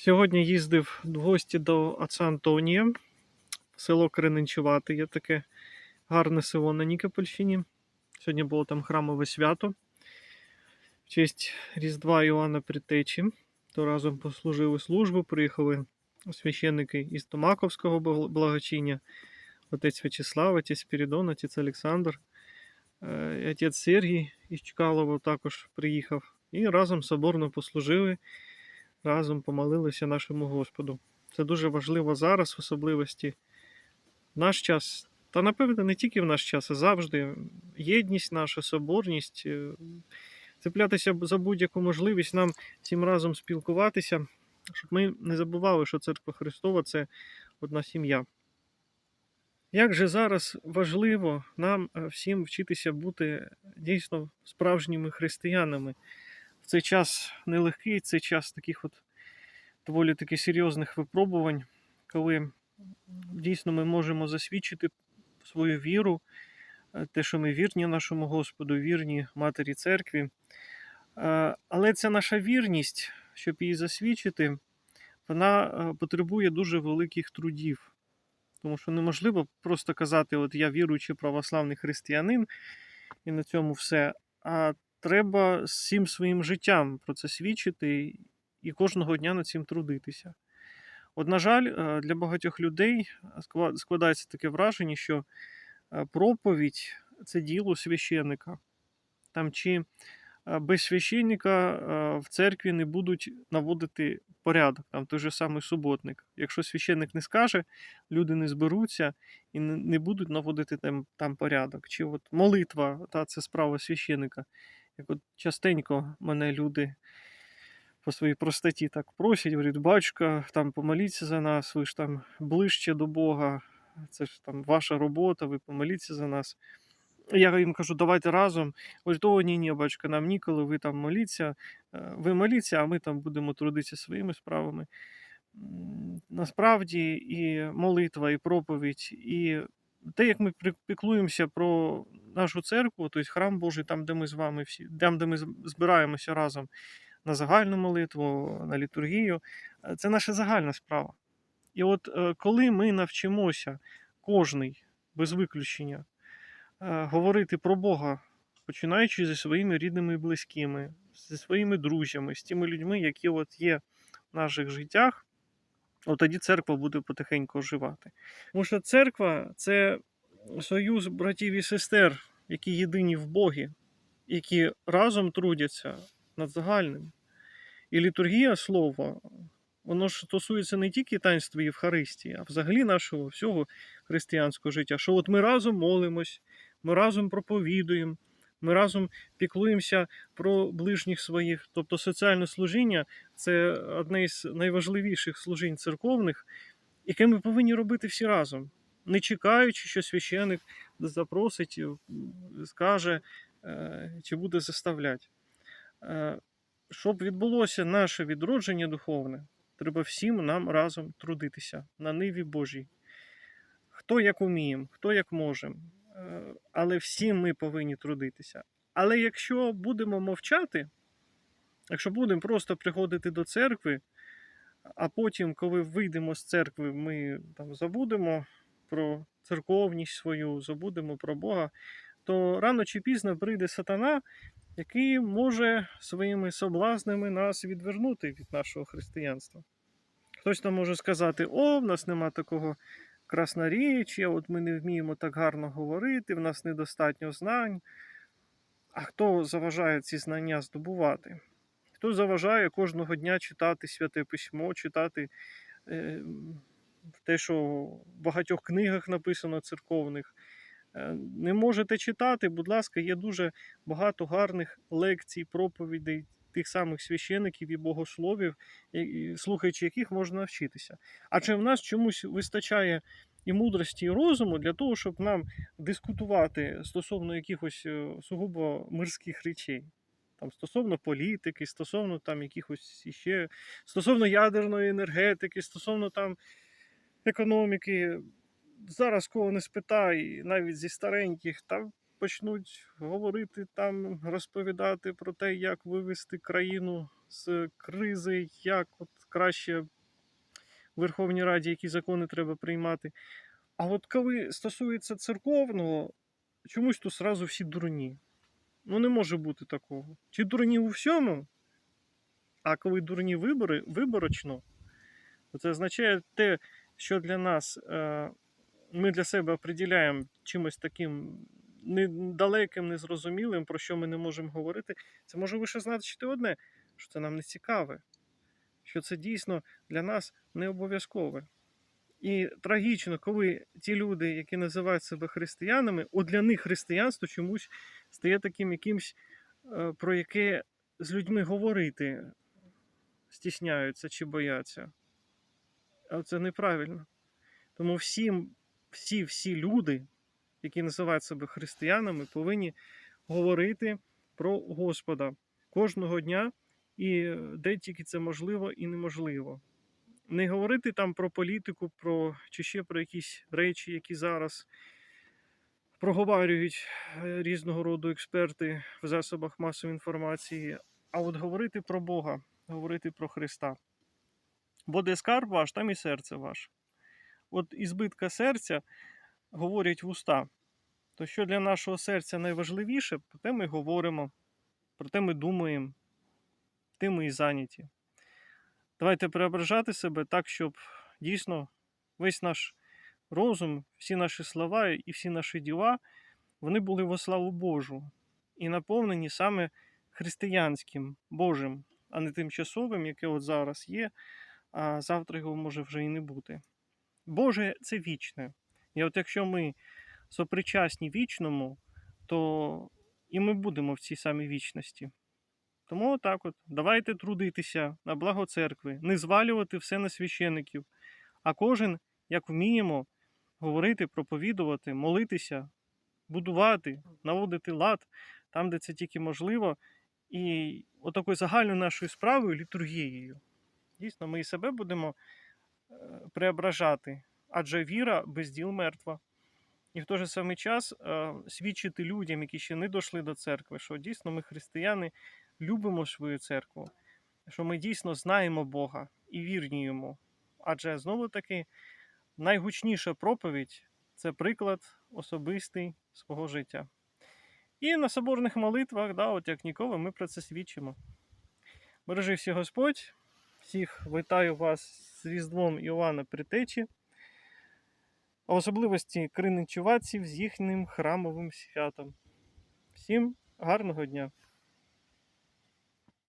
Сьогодні їздив в гості до отця Антонія, село Крененчувати. Є таке гарне село на Нікопольщині. Сьогодні було там храмове свято. В честь Різдва Іоанна Притечі. То разом послужили службу, приїхали священники із Томаковського бл- благочиння, отець В'ячеслав, отець Спірідон, отець Олександр, е, отець Сергій із Чкалова також приїхав. І разом соборно послужили разом помолилися нашому Господу. Це дуже важливо зараз, в особливості наш час, та напевно не тільки в наш час, а завжди. Єдність наша, соборність, е, цеплятися за будь-яку можливість нам всім разом спілкуватися, щоб ми не забували, що церква Христова це одна сім'я. Як же зараз важливо нам е, всім вчитися бути дійсно справжніми християнами цей час нелегкий, цей час таких от доволі таки серйозних випробувань, коли дійсно ми можемо засвідчити свою віру, е, те, що ми вірні нашому Господу, вірні Матері Церкві. Е, Але ця наша вірність, щоб її засвідчити, вона е, потребує дуже великих трудів. Тому що неможливо просто казати, от я віруючий православний християнин, і на цьому все. А треба всім своїм життям про це свідчити і кожного дня над цим трудитися. От, на жаль, е, для багатьох людей складається таке враження, що е, проповідь це діло священника. Там чи е, без священника е, в церкві не будуть наводити порядок, там той же самий суботник. Якщо священник не скаже, люди не зберуться і не будуть наводити там, там порядок. Чи от молитва, та це справа священика. Як от частенько мене люди по своїй простоті так просять, говорять, батюшка, там помоліться за нас, ви ж там ближче до Бога, це ж там ваша робота, ви помоліться за нас. Я їм кажу, давайте разом. Говорять, о, ні, ні, батюшка, нам ніколи, ви там моліться, е, ви моліться, а ми там будемо трудитися своїми справами. Насправді і молитва, і проповідь, і те, як ми піклуємося про нашу церкву, тобто храм Божий, там, де ми з вами всі, там, де ми збираємося разом на загальну молитву, на літургію, е, це наша загальна справа. І от е, коли ми навчимося, кожний без виключення, е, говорити про Бога, починаючи зі своїми рідними і близькими, зі своїми друзями, з тими людьми, які от є в наших життях, от тоді церква буде потихеньку оживати. Тому що церква це союз братів і сестер, які єдині в Богі, які разом трудяться над загальним. І літургія слова, воно ж стосується не тільки таїнства Євхаристії, а взагалі нашого всього християнського життя. Що от ми разом молимось, ми разом проповідуємо, ми разом піклуємося про ближніх своїх. Тобто соціальне служіння це одне із найважливіших служінь церковних, яке ми повинні робити всі разом, не чекаючи, що священик запросить, е, скаже е, чи буде заставляти. Е, Щоб відбулося наше відродження духовне, треба всім нам разом трудитися на ниві Божій. Хто як уміємо, хто як можемо, але всі ми повинні трудитися. Але якщо будемо мовчати, якщо будемо просто приходити до церкви, а потім, коли вийдемо з церкви, ми там забудемо про церковність свою, забудемо про Бога, то рано чи пізно прийде сатана, який може своїми соблазнами нас відвернути від нашого християнства. Хтось там може сказати: о, в нас нема такого красноріччя, от ми не вміємо так гарно говорити, в нас недостатньо знань. А хто заважає ці знання здобувати? Хто заважає кожного дня читати святе письмо, читати е, те, що в багатьох книгах написано церковних? Е, Не можете читати, будь ласка, є дуже багато гарних лекцій, проповідей тих самих священиків і богословів, слухаючи яких можна навчитися. Адже в нас чомусь вистачає і мудрості, і розуму для того, щоб нам дискутувати стосовно якихось е, сугубо мирських речей. Там стосовно політики, стосовно там якихось іще, стосовно ядерної енергетики, стосовно там економіки. Зараз кого не спитай, навіть зі стареньких, там почнуть говорити, там розповідати про те, як вивести країну з кризи, як от краще в Верховній Раді, які закони треба приймати. А от коли стосується церковного, чомусь тут сразу всі дурні. Ну, не може бути такого. Чи дурні у всьому, а коли дурні вибори, виборочно, то це означає те, що для нас е, ми для себе определяємо чимось таким недалеким, незрозумілим, про що ми не можемо говорити. Це може лише значити одне, що це нам не цікаве, що це дійсно для нас не обов'язкове. І трагічно, коли ті люди, які називають себе християнами, от для них християнство чомусь стає таким якимсь, е, про яке з людьми говорити стісняються чи бояться. А це неправильно. Тому всім, всі, всі люди, які називають себе християнами, повинні говорити про Господа кожного дня, і де тільки це можливо і неможливо. Не говорити там про політику, про чи ще про якісь речі, які зараз проговорюють е, різного роду експерти в засобах масової інформації, а от говорити про Бога, говорити про Христа. Бо де скарб ваш, там і серце ваше. От із збитка серця говорять вуста. То що для нашого серця найважливіше, про те ми говоримо, про те ми думаємо, тим ми і зайняті. Давайте преображати себе так, щоб дійсно весь наш розум, всі наші слова і всі наші діла, вони були во славу Божу і наповнені саме християнським Божим, а не тимчасовим, яке от зараз є, а завтра його може вже і не бути. Боже це вічне. І от якщо ми сопричасні вічному, то і ми будемо в цій самій вічності. Тому отак от, давайте трудитися на благо церкви, не звалювати все на священиків, а кожен, як вміємо, говорити, проповідувати, молитися, будувати, наводити лад там, де це тільки можливо, і отакою загальною нашою справою, літургією. Дійсно, ми і себе будемо е, преображати, адже віра без діл мертва. І в той же самий час е, свідчити людям, які ще не дійшли до церкви, що дійсно ми християни любимо свою церкву, що ми дійсно знаємо Бога і вірні йому. Адже знову таки найгучніша проповідь це приклад особистий свого життя. І на соборних молитвах, да, от як ніколи, ми про це свідчимо. Бережи всі Господь, всіх вітаю вас з Різдвом Іоанна Притечі, особливості криничуватців з їхнім храмовим святом. Всім гарного дня!